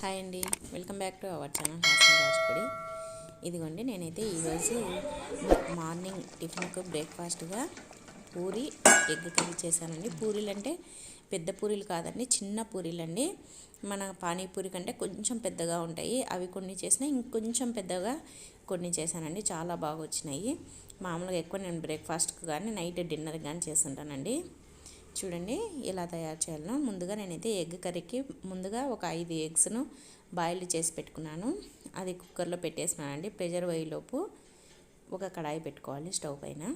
Hi అండి. Welcome back to our channel Haasan రాజుపడి. ఇదిగోండి నేనైతే ఈరోజు మార్నింగ్ టిఫిన్కు బ్రేక్ఫాస్ట్గా పూరి ఎగ్ కర్రీ చేశానండి. పూరీలు అంటే పెద్ద పూరీలు కాదండి చిన్న పూరీలు అండి మన పానీపూరి కంటే కొంచెం పెద్దగా ఉంటాయి. అవి కొన్ని చేసినా ఇంకొంచెం పెద్దగా కొన్ని చేశానండి. చాలా బాగా వచ్చినాయి మామూలుగా ఎక్కువ నేను బ్రేక్ఫాస్ట్కి కానీ నైట్ డిన్నర్ కానీ చేస్తుంటానండి. చూడండి ఎలా తయారు చేయాలనో. ముందుగా నేనైతే ఎగ్ కర్రీకి ముందుగా ఒక ఐదు ఎగ్స్ను బాయిల్ చేసి పెట్టుకున్నాను. అది కుక్కర్లో పెట్టేసినానండి ప్రెషర్ పోయేలోపు ఒక కడాయి పెట్టుకోవాలి స్టవ్ పైన.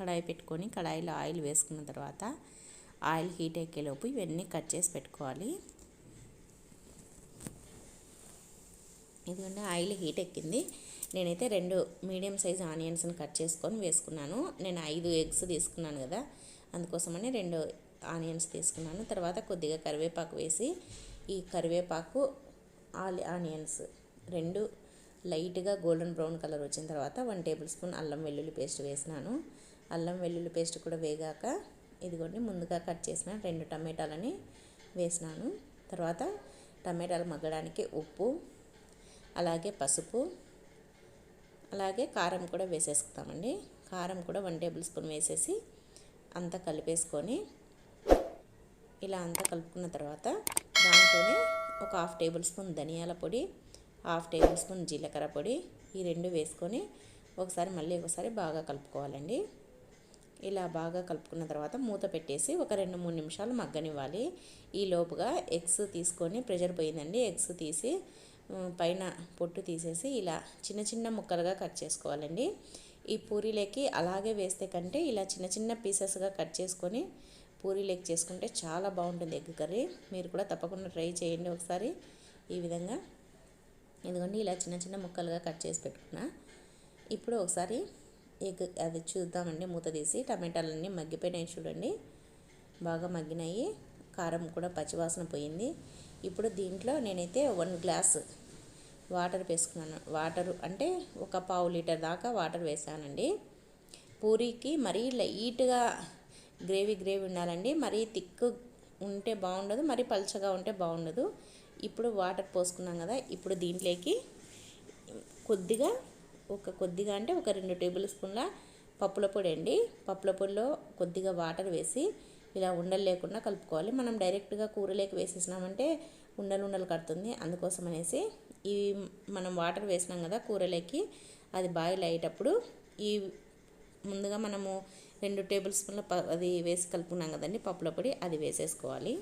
కడాయి పెట్టుకొని కడాయిలో ఆయిల్ వేసుకున్న తర్వాత ఆయిల్ హీట్ ఎక్కేలోపు ఇవన్నీ కట్ చేసి పెట్టుకోవాలి. ఎందుకంటే ఆయిల్ హీట్ ఎక్కింది. నేనైతే రెండు మీడియం సైజ్ ఆనియన్స్ని కట్ చేసుకొని వేసుకున్నాను. నేను ఐదు ఎగ్స్ తీసుకున్నాను కదా. అందుకోసమని రెండు ఆనియన్స్ తీసుకున్నాను. తర్వాత కొద్దిగా కరివేపాకు వేసి ఈ కరివేపాకు ఆలి ఆనియన్స్ రెండు లైట్గా గోల్డెన్ బ్రౌన్ కలర్ వచ్చిన తర్వాత వన్ టేబుల్ స్పూన్ అల్లం వెల్లుల్లి పేస్ట్ వేసినాను. అల్లం వెల్లుల్లి పేస్ట్ కూడా వేగాక ఇదిగోండి ముందుగా కట్ చేసిన రెండు టమాటాలని వేసినాను. తర్వాత టమాటాలు మగ్గడానికి ఉప్పు అలాగే పసుపు అలాగే కారం కూడా వేసేసుకుతామండి కారం కూడా వన్ టేబుల్ స్పూన్ వేసేసి అంతా కలిపేసుకొని ఇలా అంతా కలుపుకున్న తర్వాత దాంట్లోనే ఒక హాఫ్ టేబుల్ స్పూన్ ధనియాల పొడి హాఫ్ టేబుల్ స్పూన్ జీలకర్ర పొడి ఈ రెండు వేసుకొని ఒకసారి మళ్ళీ ఒకసారి బాగా కలుపుకోవాలండి. ఇలా బాగా కలుపుకున్న తర్వాత మూత పెట్టేసి ఒక రెండు మూడు నిమిషాలు మగ్గనివ్వాలి. ఈ లోపుగా ఎగ్స్ తీసుకొని ప్రెషర్ పోయిందండి. ఎగ్స్ తీసి పైన పొట్టు తీసేసి ఇలా చిన్న చిన్న ముక్కలుగా కట్ చేసుకోవాలండి. ఈ పూరీలోకి అలాగే వేస్తే కంటే ఇలా చిన్న చిన్న పీసెస్గా కట్ చేసుకొని పూరీలోకి చేసుకుంటే చాలా బాగుంటుంది ఎగ్ కర్రీ. మీరు కూడా తప్పకుండా ట్రై చేయండి ఒకసారి. ఈ విధంగా ఎందుకంటే ఇలా చిన్న చిన్న ముక్కలుగా కట్ చేసి పెట్టుకున్నా. ఇప్పుడు ఒకసారి ఎగ్ అది చూద్దామండి మూత తీసి టమాటాలన్నీ మగ్గిపోయినాయి చూడండి. బాగా మగ్గినాయి. కారం కూడా పచ్చివాసన పోయింది. ఇప్పుడు దీంట్లో నేనైతే వన్ గ్లాస్ వాటర్ వేసుకున్నాను. వాటర్ అంటే ఒక పావు లీటర్ దాకా వాటర్ వేసానండి. పూరీకి మరీ లైట్గా గ్రేవీ గ్రేవీ ఉండాలండి. మరీ థిక్ ఉంటే బాగుండదు మరీ పలుచగా ఉంటే బాగుండదు. ఇప్పుడు వాటర్ పోసుకున్నాం కదా ఇప్పుడు దీంట్లోకి కొద్దిగా ఒక కొద్దిగా అంటే ఒక రెండు టేబుల్ స్పూన్ల పప్పుల పొడి అండి. పప్పుల పొడిలో కొద్దిగా వాటర్ వేసి ఇలా ఉండలు లేకుండా కలుపుకోవాలి. మనం డైరెక్ట్గా కూరలోకి వేసేసినామంటే ఉండలు ఉండలు కడుతుంది. అందుకోసం అనేసి ఈ మనం వాటర్ వేసినాం కదా కూరలోకి అది బాయిల్ అయ్యేటప్పుడు ఈ ముందుగా మనము రెండు టేబుల్ స్పూన్ల అది వేసి కలుపుకున్నాం కదండి పప్పుల పొడి అది వేసేసుకోవాలి.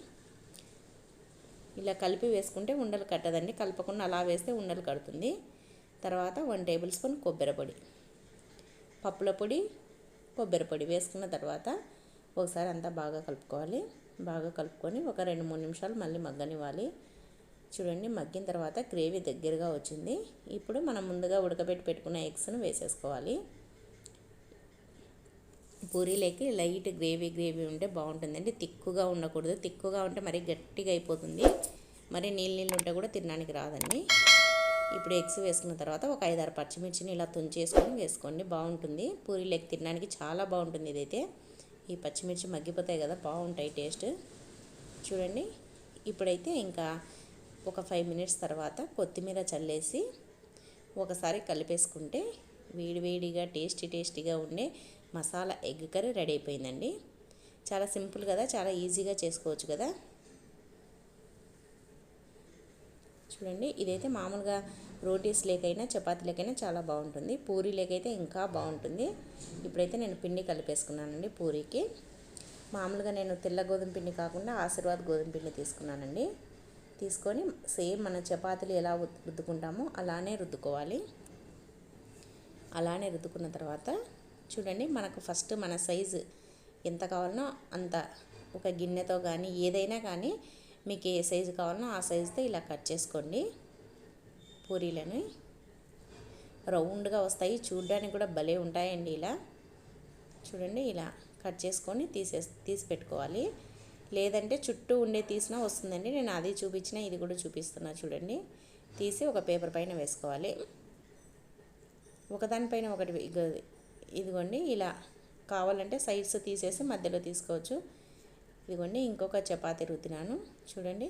ఇలా కలిపి వేసుకుంటే ఉండలు కట్టదండి కలపకుండా అలా వేస్తే ఉండలు కడుతుంది. తర్వాత వన్ టేబుల్ స్పూన్ కొబ్బరి పొడి. పప్పుల పొడి కొబ్బరి పొడి వేసుకున్న తర్వాత ఒకసారి అంతా బాగా కలుపుకోవాలి. బాగా కలుపుకొని ఒక రెండు మూడు నిమిషాలు మళ్ళీ మగ్గనివ్వాలి. చూడండి మగ్గిన తర్వాత గ్రేవీ దగ్గరగా వచ్చింది. ఇప్పుడు మనం ముందుగా ఉడకబెట్టి పెట్టుకున్న ఎగ్స్ను వేసేసుకోవాలి. పూరీలోకి లైట్ గ్రేవీ గ్రేవీ ఉంటే బాగుంటుందండి. తిక్కుగా ఉండకూడదు. తిక్కుగా ఉంటే మరీ గట్టిగా అయిపోతుంది. మరి నీళ్ళు నీళ్ళు ఉంటే కూడా తినడానికి రాదండి. ఇప్పుడు ఎగ్స్ వేసుకున్న తర్వాత ఒక ఐదారు పచ్చిమిర్చిని ఇలా తుంచేసుకొని వేసుకోండి. బాగుంటుంది. పూరీలోకి తినడానికి చాలా బాగుంటుంది ఇదైతే. ఈ పచ్చిమిర్చి మగ్గిపోతాయి కదా బాగుంటాయి టేస్ట్. చూడండి. ఇప్పుడైతే ఇంకా ఒక ఫైవ్ మినిట్స్ తర్వాత కొత్తిమీర చల్లేసి ఒకసారి కలిపేసుకుంటే వేడివేడిగా టేస్టీ టేస్టీగా ఉండే మసాలా ఎగ్ కర్రీ రెడీ అయిపోయిందండి. చాలా సింపుల్ కదా చాలా ఈజీగా చేసుకోవచ్చు కదా. చూడండి ఇదైతే మామూలుగా రోటీస్ లేకైనా చపాతీ లేకైనా చాలా బాగుంటుంది. పూరీ లేకైతే ఇంకా బాగుంటుంది. ఇప్పుడైతే నేను పిండి కలిపేసుకున్నానండి పూరీకి. మామూలుగా నేను తెల్ల గోధుమ పిండి కాకుండా ఆశీర్వాద్ గోధుమ పిండి తీసుకున్నానండి. తీసుకొని సేమ్ మన చపాతీలు ఎలా రుద్దుకుంటామో అలానే రుద్దుకోవాలి. అలానే రుద్దుకున్న తర్వాత చూడండి మనకు ఫస్ట్ మన సైజు ఎంత కావాలనో అంత ఒక గిన్నెతో కానీ ఏదైనా కానీ మీకు ఏ సైజు కావాలనో ఆ సైజుతో ఇలా కట్ చేసుకోండి పూరీలని. రౌండ్గా వస్తాయి. చూడడానికి కూడా భలే ఉంటాయండి ఇలా. చూడండి ఇలా కట్ చేసుకొని తీసే తీసి పెట్టుకోవాలి. లేదంటే చుట్టూ ఉండే తీసినా వస్తుందండి. నేను అది చూపించిన ఇది కూడా చూపిస్తున్నా చూడండి. తీసి ఒక పేపర్ పైన వేసుకోవాలి. ఒకదానిపైన ఒకటి ఇదిగోండి ఇలా కావాలంటే సైడ్స్ తీసేసి మధ్యలో తీసుకోవచ్చు. ఇదిగోండి ఇంకొక చపాతి రుద్దినాను చూడండి.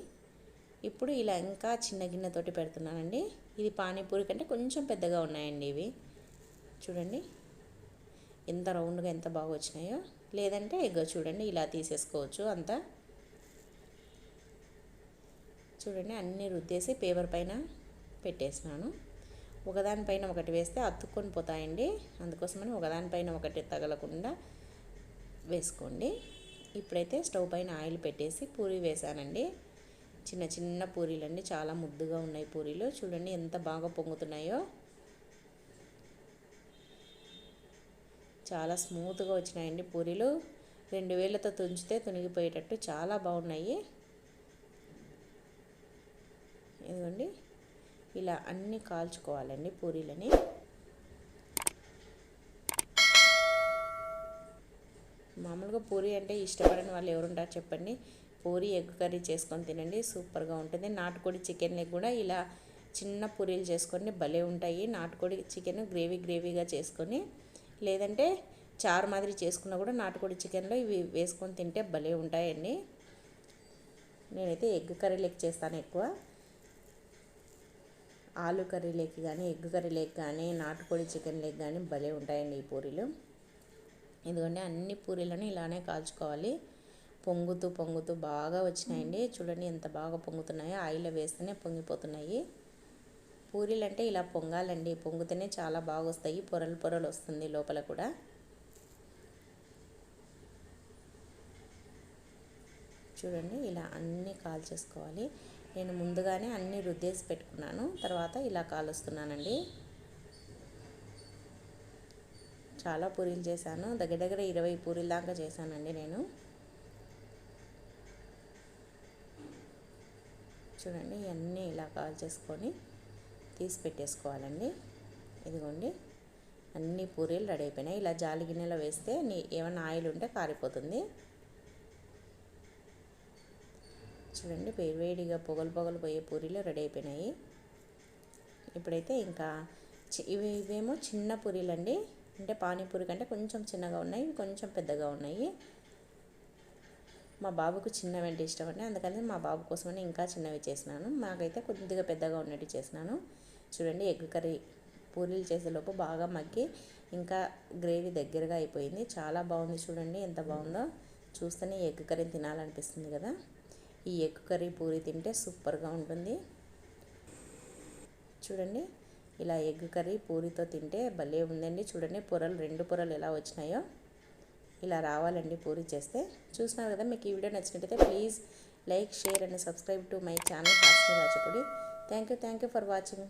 ఇప్పుడు ఇలా ఇంకా చిన్న గిన్నెతోటి పెడుతున్నానండి. ఇది పానీపూరి కంటే కొంచెం పెద్దగా ఉన్నాయండి ఇవి. చూడండి. ఎంత రౌండ్గా ఎంత బాగా వచ్చినాయో. లేదంటే ఇగో చూడండి ఇలా తీసేసుకోవచ్చు అంతా. చూడండి అన్నీ రుద్దేసి పేపర్ పైన పెట్టేసినాను ఒకదానిపైన ఒకటి వేస్తే అతుక్కొని పోతాయండి. అందుకోసమని ఒకదానిపైన ఒకటి తగలకుండా వేసుకోండి. ఇప్పుడైతే స్టవ్ పైన ఆయిల్ పెట్టేసి పూరి వేసానండి. చిన్న చిన్న పూరీలండి చాలా ముద్దుగా ఉన్నాయి పూరీలు. చూడండి ఎంత బాగా పొంగుతున్నాయో. చాలా స్మూత్గా వచ్చినాయండి పూరీలు. రెండు వేలతో తుంచితే తునిగిపోయేటట్టు చాలా బాగున్నాయి. ఇదిగోండి. ఇలా అన్నీ కాల్చుకోవాలండి పూరీలని. మామూలుగా పూరి అంటే ఇష్టపడని వాళ్ళు ఎవరుంటారు చెప్పండి. పూరి ఎగ్ కర్రీ చేసుకొని తినండి సూపర్గా ఉంటుంది. నాటుకోడి చికెన్ లెగ్ కూడా ఇలా చిన్న పూరీలు చేసుకొని భలే ఉంటాయి. నాటుకోడి చికెన్ గ్రేవీ గ్రేవీగా చేసుకొని లేదంటే చారు మాదిరి చేసుకున్నా కూడా నాటుకోడి చికెన్లో ఇవి వేసుకొని తింటే భలే ఉంటాయండి. నేనైతే ఎగ్ కర్రీ లెక్ చేస్తాను ఎక్కువ. ఆలు కర్రీ లెక్ కానీ ఎగ్ కర్రీ లెగ్ కానీ నాటుకోడి చికెన్ లెగ్ కానీ భలే ఉంటాయండి ఈ పూరీలు. ఎందుకంటే అన్ని పూరీలను ఇలానే కాల్చుకోవాలి. పొంగుతూ పొంగుతూ బాగా వచ్చినాయండి. చూడండి ఎంత బాగా పొంగుతున్నాయో. ఆయిల్లో వేస్తేనే పొంగిపోతున్నాయి. పూరీలు అంటే ఇలా పొంగాలండి. పొంగితేనే చాలా బాగా వస్తాయి పొరలు పొరలు వస్తుంది లోపల కూడా. చూడండి ఇలా అన్నీ కాల్ చేసుకోవాలి నేను ముందుగానే అన్నీ రుద్దేసి పెట్టుకున్నాను. తర్వాత ఇలా కాలుస్తున్నానండి. చాలా పూరీలు చేశాను. దగ్గర దగ్గర ఇరవై పూరీల దాకా చేశానండి నేను. చూడండి ఇవన్నీ ఇలా కాల్ చేసుకొని తీసి పెట్టేసుకోవాలండి. ఇదిగోండి. అన్ని పూరీలు రెడీ అయిపోయినాయి. ఇలా జాలి గిన్నెలో వేస్తే నీ ఏమైనా ఆయిల్ ఉంటే కారిపోతుంది. చూడండి వేడిగా పొగలు పొగలు పోయే పూరీలు రెడీ అయిపోయినాయి. ఇప్పుడైతే ఇంకా ఇవి ఇవేమో చిన్న పూరీలు అండి అంటే పానీపూరి కంటే కొంచెం చిన్నగా ఉన్నాయి కొంచెం పెద్దగా ఉన్నాయి. మా బాబుకు చిన్నవి అంటే ఇష్టం అండి. అందుకని మా బాబు కోసమని ఇంకా చిన్నవి చేసినాను. మాకైతే కొద్దిగా పెద్దగా ఉన్నట్టు చేసినాను. చూడండి ఎగ్ కర్రీ పూరీలు చేసేలోపు బాగా మగ్గి ఇంకా గ్రేవీ దగ్గరగా అయిపోయింది. చాలా బాగుంది చూడండి ఎంత బాగుందో. చూస్తేనే ఎగ్ కర్రీ తినాలనిపిస్తుంది కదా. ఈ ఎగ్ కర్రీ పూరి తింటే సూపర్గా ఉంటుంది. చూడండి ఇలా ఎగ్ కర్రీ పూరితో తింటే భలే ఉందండి. చూడండి పొరలు రెండు పొరలు ఎలా వచ్చినాయో. ఇలా రావాలండి పూరి చేస్తే. చూసినారు కదా మీకు ఈ వీడియో నచ్చినట్టయితే please like share and subscribe to my channel hostel Rajapudi. Thank you thank you for watching.